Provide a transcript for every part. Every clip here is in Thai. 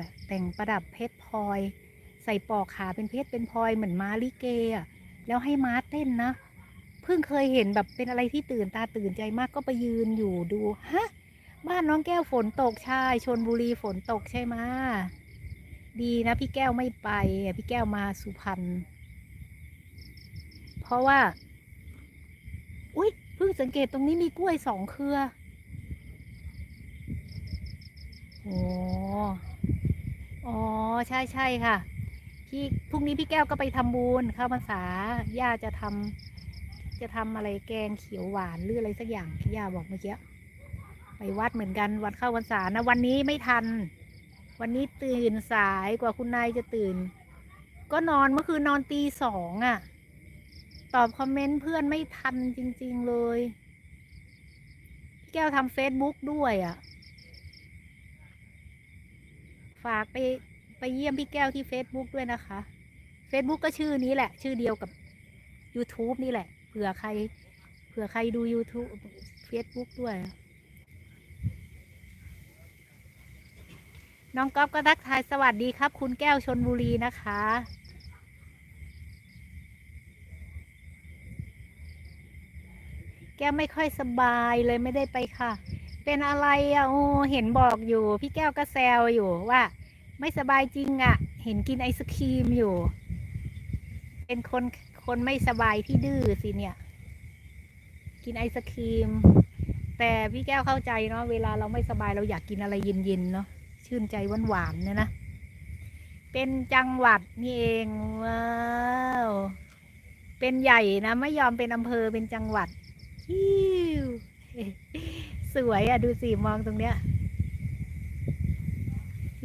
อะแต่งประดับเพชรพลอย ใส่ปอกขาเป็นเพชรเป็นพลอยเหมือนม้าลิเกอะแล้วให้ม้าเต้นนะ เพิ่งเคยเห็นแบบเป็นอะไรที่ตื่นตาตื่นใจมากก็ไปยืนอยู่ดูฮะบ้านน้องแก้วฝนตกใช่ชนบุรีฝนตกใช่ไหมดีนะพี่แก้วไม่ไปพี่แก้วมาสุพรรณเพราะว่า อุ้ยเพิ่งสังเกตตรงนี้มีกล้วยสองเครือโอ้ อ๋อใช่ใช่ค่ะ พี่พรุ่งนี้พี่แก้วก็ไปทำบุญเข้าพรรษาย่าจะทำจะทำอะไรแกงเขียวหวานหรืออะไรสักอย่างที่ย่าบอกเมื่อกี้ไปวัดเหมือนกันวัดเข้าพรรษานะวันนี้ไม่ทัน วันนี้ตื่นสายกว่าคุณนายจะตื่น ก็นอนเมื่อคืนนอนตีสองอะ่ะ ตอบคอมเมนต์เพื่อนไม่ทันจริง ๆเลยพี่แก้วทำเฟซบุ๊กด้วยอะ่ะ ฝากไป ไปเยี่ยมพี่แก้วที่ Facebook ด้วยนะคะ Facebook ก็ชื่อนี้แหละ ชื่อเดียวกับ YouTube นี่แหละ เผื่อใคร เผื่อใครดู YouTube Facebook ด้วย น้องก๊อฟก็ทักทายสวัสดีครับ คุณแก้วชนบุรีนะคะแก้วไม่ค่อยสบายเลยไม่ได้ไปค่ะ เป็นอะไรอะโอ้เห็นบอกอยู่ พี่แก้วก็แซวอยู่ว่า ไม่สบายจริงอะ เห็นกินไอศครีมอยู่ เป็นคนคนไม่สบายที่ดื้อสิเนี่ย กินไอศครีม แต่พี่แก้วเข้าใจเนาะเวลาเราไม่สบายเราอยากกินอะไรเย็นๆเนาะชื่นใจหวานๆเนี่ยนะ เป็นจังหวัดนี่เองว้าวเป็นใหญ่นะ ไม่ยอมเป็นอำเภอเป็นจังหวัดฮิวสวยอะดูสิมองตรงเนี้ย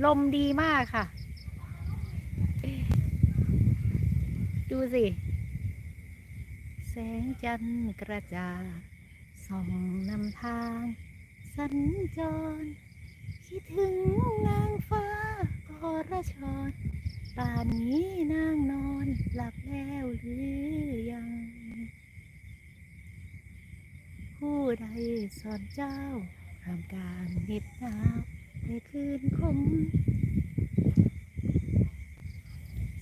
ลมดีมากค่ะ ดูสิ แสงจันทร์กระจาส่องนำทาง สัญจร คิดถึงนางฟ้าอรชรป่านนี้นางนอนหลับแล้วหรือยัง ผู้ใดสอนเจ้าทำการเน็บหนาว ในคืนคม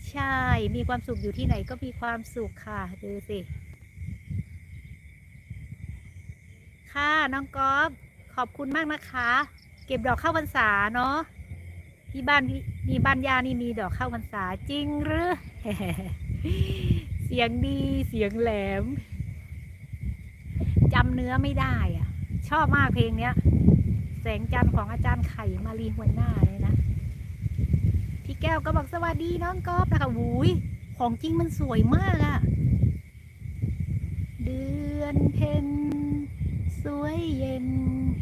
ใช่ มีความสุขอยู่ที่ไหนก็มีความสุขค่ะ ดูสิ ค่ะน้องก๊อฟขอบคุณมากนะคะ เก็บดอกข้าวพรรษาเนาะที่บ้านมีบ้านยานี่มีดอกข้าวพรรษาจริงหรือเสียงดีเสียงแหลมจำเนื้อไม่ได้อะชอบมากเพลงเนี้ย แสงจันทร์ของอาจารย์ไข่มารีหัวหน้าเลยนะ พี่แก้วก็บอกสวัสดีน้องก๊อฟนะคะหูยของจริงมันสวยมากอะเดือนเพ็ญสวยเย็น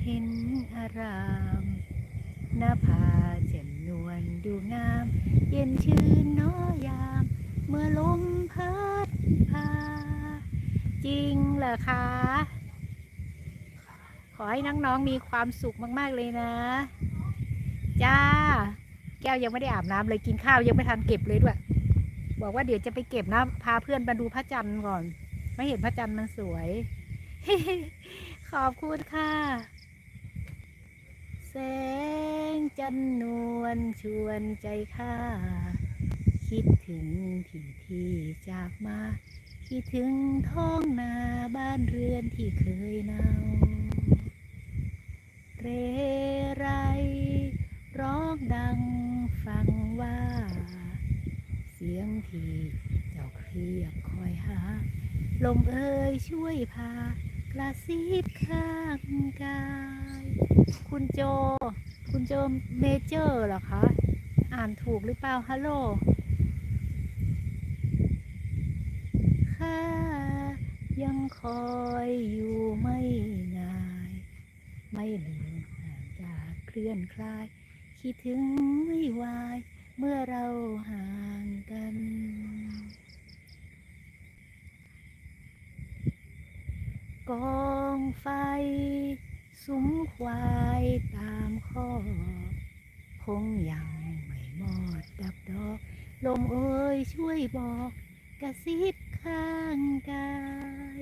เห็นอารามหน้าผาแจ่มนวลดูงาม เย็นชื่นน้อยาม เมื่อลมพัดพาจริงเหรอคะ อให้น้องๆมีความสุขมาก ๆ เลยนะ จ้า แก้วยังไม่ได้อาบน้ำเลยกินข้าวยังไม่ทันเก็บเลยด้วย บอกว่าเดี๋ยวจะไปเก็บนะพาเพื่อนมาดูพระจันทร์ก่อน ไม่เห็นพระจันทร์มันสวย ขอบคุณค่ะแสงจันทร์นวลชวนใจข้าคิดถึงที่ที่จากมา คิดถึงท้องนาบ้านเรือนที่เคยนาเรไร ร้องดังฟังว่า เสียงที่ เจ้าเครียดคอยหา ลมเอ่ยช่วยพากระซิบข้างกาย คุณโจ คุณโจเมเจอร์เหรอคะ อ่านถูกหรือเปล่าฮัลโหลข้ายังคอยอยู่ไม่นายไม่ลืมห่างจากเคลื่อนคลาย คิดถึงไม่วาย เมื่อเราหางกัน กองไฟ สุมควายตามข้อ คงยังไม่หมดดับดอก ลมเอ่ยช่วยบอกกระซิบข้างกาย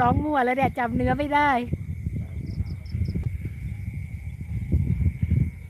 ร้องมั่วแล้วเนี่ยจำเนื้อไม่ได้